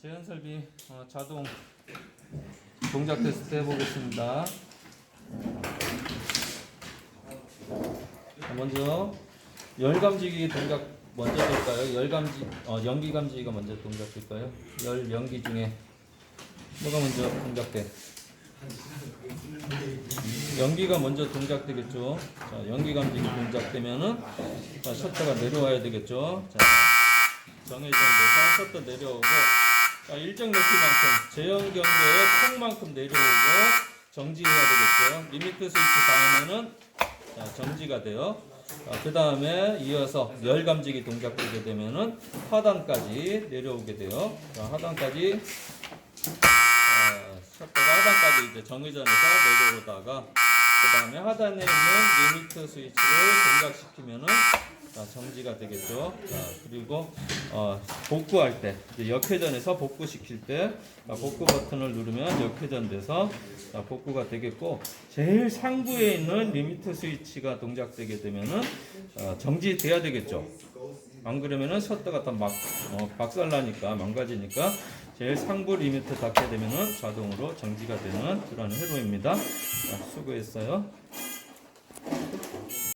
제한 설비 어, 자동 동작 테스트 해보겠습니다. 자, 먼저 열 감지기 동작 먼저 될까요? 열 감지 어, 연기 감지기가 먼저 동작 될까요? 열 연기 중에 뭐가 먼저 동작돼? 연기가 먼저 동작되겠죠. 자, 연기 감지기 동작되면은 자, 셔터가 내려와야 되겠죠. 자, 정해진 데서 셔터 내려오고 자, 일정 높이만큼 제형 경계의 폭만큼 내려오고 정지해야 되겠죠. 리미트 스위치 자, 정지가 돼요. 그 다음에 이어서 열 감지기 동작되게 되면은 하단까지 내려오게 돼요. 자, 하단까지 자, 셔터가 하단까지 이제 정회전에서 내려오다가 그 다음에 하단에 있는 리미트 스위치를 동작시키면은 자, 정지가 되겠죠. 자, 그리고 어, 복구할 때 역회전에서 복구시킬 때 자, 복구 버튼을 누르면 역회전돼서 자, 복구가 되겠고 제일 상부에 있는 리미트 스위치가 동작되게 되면은 어, 정지돼야 되겠죠. 안 그러면은 셔터가 다막 어, 박살나니까 망가지니까 제일 상부 리미트 닿게 되면은 자동으로 정지가 되는 그런 회로입니다. 자, 수고했어요.